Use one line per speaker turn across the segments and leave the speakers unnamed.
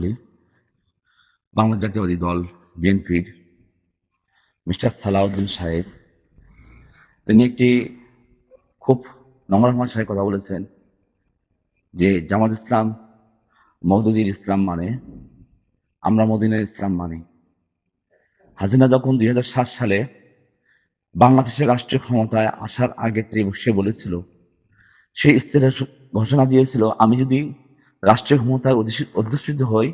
বলি বাংলা জাতীয়বাদী দল, বিএনপির মিস্টার সালাউদ্দিন সাহেব, তিনি একটি খুব নম্র ভাষায় কথা বলেছেন যে জামাত ইসলাম মৌদুদির ইসলাম মানে আমরা মদিনের ইসলাম মানি। হাসিনা যখন দুই হাজার সাত সালে বাংলাদেশের রাষ্ট্রীয় ক্ষমতায় আসার আগে সে বলেছিল সেই স্থির ঘোষণা দিয়েছিল, আমি যদি রাষ্ট্রীয় ক্ষমতায় অধিষ্ঠ- অধিষ্ঠিত হই,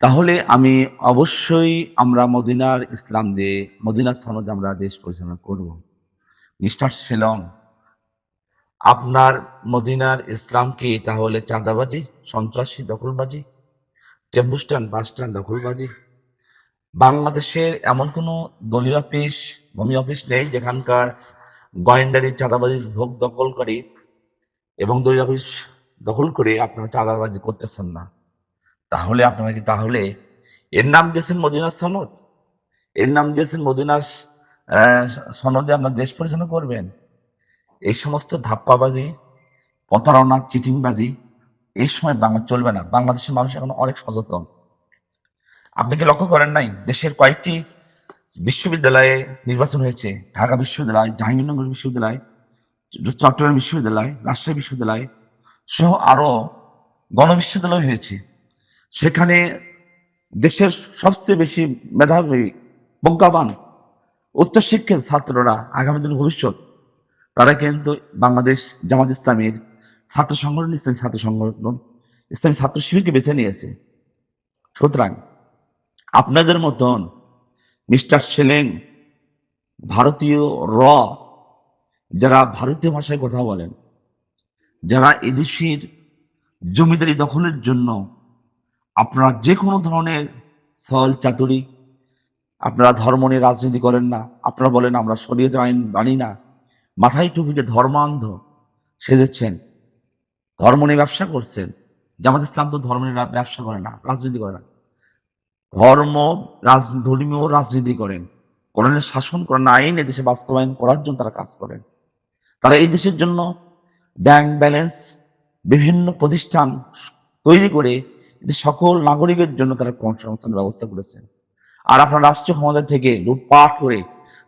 তাহলে আমি অবশ্যই আমরা মদিনার ইসলাম দিয়ে, মদিনার সনদে আমরা দেশ পরিচালনা করব। মিস্টার শিলং, আপনার মদিনার ইসলাম কি তাহলে চাঁদাবাজি, সন্ত্রাসী, দখলবাজি, টেম্পু স্ট্যান্ড, বাস স্ট্যান্ড, দখলবাজি? বাংলাদেশের এমন কোনো দলীয় অফিস, ভূমি অফিস নেই যেখানকার গোয়েন্দারি, চাঁদাবাজি, ভোগ দখলকারী এবং দলীয় অফিস দখল করে আপনারা চাঁদাবাজি করতেছেন না। তাহলে আপনারা কি তাহলে এর নাম দিয়েছেন মদিনার সনদ? এর নাম দিয়েছেন মদিনার সনদে আপনার দেশ পরিচালনা করবেন। এই সমস্ত ধাপ্পাবাজি, প্রতারণা, চিটিংবাজি, এই সময় বাংলা চলবে না। বাংলাদেশের মানুষ এখন অনেক সচেতন। আপনি কি লক্ষ্য করেন নাই? দেশের কয়েকটি বিশ্ববিদ্যালয়ে নির্বাচন হয়েছে। ঢাকা বিশ্ববিদ্যালয়, জাহাঙ্গীরনগর বিশ্ববিদ্যালয়, চট্টগ্রাম বিশ্ববিদ্যালয়, রাজশাহী বিশ্ববিদ্যালয় সহ আরও গণবিশ্ববিদ্যালয় হয়েছে। সেখানে দেশের সবচেয়ে বেশি মেধাবী, প্রজ্ঞাবান, উচ্চশিক্ষিত ছাত্ররা আগামী দিন ভবিষ্যৎ, তারা কিন্তু বাংলাদেশ জামাত ইসলামের ছাত্র সংগঠন, ইসলামী ছাত্র সংগঠন, ইসলামী ছাত্র শিবিরকে বেছে নিয়েছে। সুতরাং আপনাদের মতন মিস্টার সেলেং ভারতীয় র, যারা ভারতীয় ভাষায় কথা বলেন যারা এদেশের জমিদারি দখলের জন্য আপনারা যে কোনো ধরনের ছল চাতুরি, আপনারা ধর্ম নিয়ে রাজনীতি করেন না, আপনারা বলেন আমরা শরীয়তের আইন মানি না, মাথায় টুপিতে ধর্মান্ধ সেজেছেন ধর্ম নিয়ে ব্যবসা করছেন, জামাত ইসলাম তো ধর্ম নিয়ে ব্যবসা করে না, রাজনীতি করে না। ধর্ম, রাজ, ধর্মীয় রাজনীতি করেন, কোরআনের শাসন করেন আইন এদেশে বাস্তবায়ন করার জন্য তারা কাজ করেন। তারা এই দেশের জন্য ব্যাংক ব্যালেন্স বিভিন্ন প্রতিষ্ঠান তৈরি করে সকল নাগরিকের জন্য তারা কর্মসংস্থানের ব্যবস্থা করেছেন। আর আপনার রাষ্ট্রীয় ক্ষমতা থেকে লুটপাট করে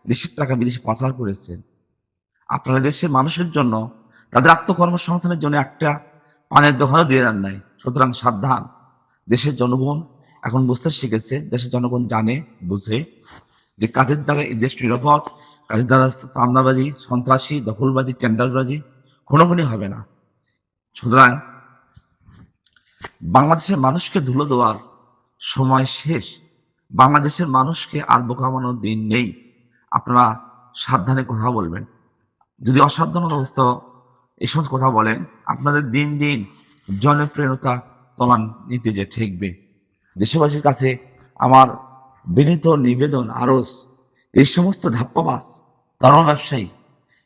দেশের টাকা বিদেশে পাচার করেছেন। আপনারা দেশের মানুষের জন্য, তাদের আত্মকর্মসংস্থানের জন্য একটা পানের দোকানও দিয়ে দেন নাই। সুতরাং সাবধান। দেশের জনগণ এখন বুঝতে শিখেছে, দেশের জনগণ জানে, বুঝে যে কাদের দ্বারা এই দেশ নিরাপদ, কাদের দ্বারা চান্দাবাজি সন্ত্রাসী, দখলবাজি, টেন্ডারবাজি কোনোগুলি হবে না। সুতরাং বাংলাদেশের মানুষকে ধুলো দেওয়ার সময় শেষ। বাংলাদেশের মানুষকে আর বোকামানোর দিন নেই। আপনারা সাবধানে কথা বলবেন। যদি অসাবধানতা অবস্থা এই সমস্ত কথা বলেন, আপনাদের দিন দিন জনপ্রিয়তা তলান নিতে যে ঠেকবে। দেশবাসীর কাছে আমার বিনীত নিবেদন আরস, এই সমস্ত ধাপ্পাবাস ধর্ম ব্যবসায়ী,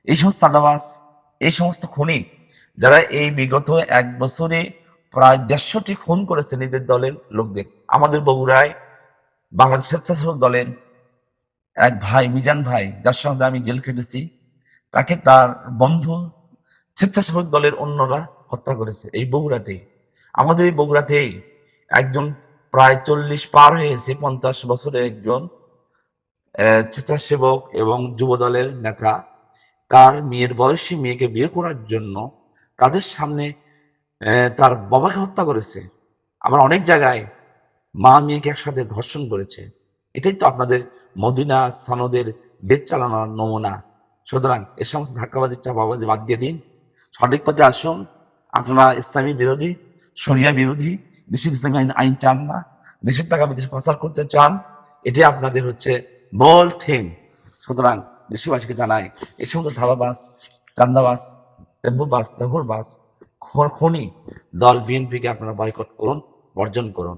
এই সমস্ত চাঁদাবাস এই সমস্ত খুনি যারা এই বিগত এক বছরে প্রায় দেড়শোটি খুন করেছে নিজের দলের লোকদের। আমাদের বগুড়ায়, বাংলাদেশ স্বেচ্ছাসেবক দলের এক ভাই, মিজান ভাই, যার সঙ্গে আমি জেল খেটেছি, তাকে তার বন্ধু স্বেচ্ছাসেবক দলের অন্যরা হত্যা করেছে এই বগুড়াতেই। আমাদের এই বগুড়াতেই একজন প্রায় চল্লিশ পার হয়েছে, পঞ্চাশ বছরের একজন স্বেচ্ছাসেবক এবং যুব দলের নেতা তার মেয়ের বয়সী মেয়েকে বিয়ে করার জন্য তাদের সামনে তার বাবাকে হত্যা করেছে। আবার অনেক জায়গায় মা মেয়েকে একসাথে ধর্ষণ করেছে। এটাই তো আপনাদের মদিনা সনদের দেশ চালানোর নমুনা। সুতরাং এ সমস্ত ধাক্কাবাজি চাপাবাজি বাদ দিয়ে দিন। সঠিক পথে আসুন। আপনারা ইসলামী বিরোধী, শরিয়া বিরোধী, দেশের ইসলামী আইন আইন চান না, দেশের টাকা বিদেশে প্রচার করতে চান এটি আপনাদের হচ্ছে বল থিং সুতরাং দেশবাসীকে জানাই, এই সমস্ত ধাবা বাস, কান্দা বাস, টেম্পু বাস, দখল বাস খনি দল বিএনপিকে আপনারা বয়কট করুন, বর্জন করুন।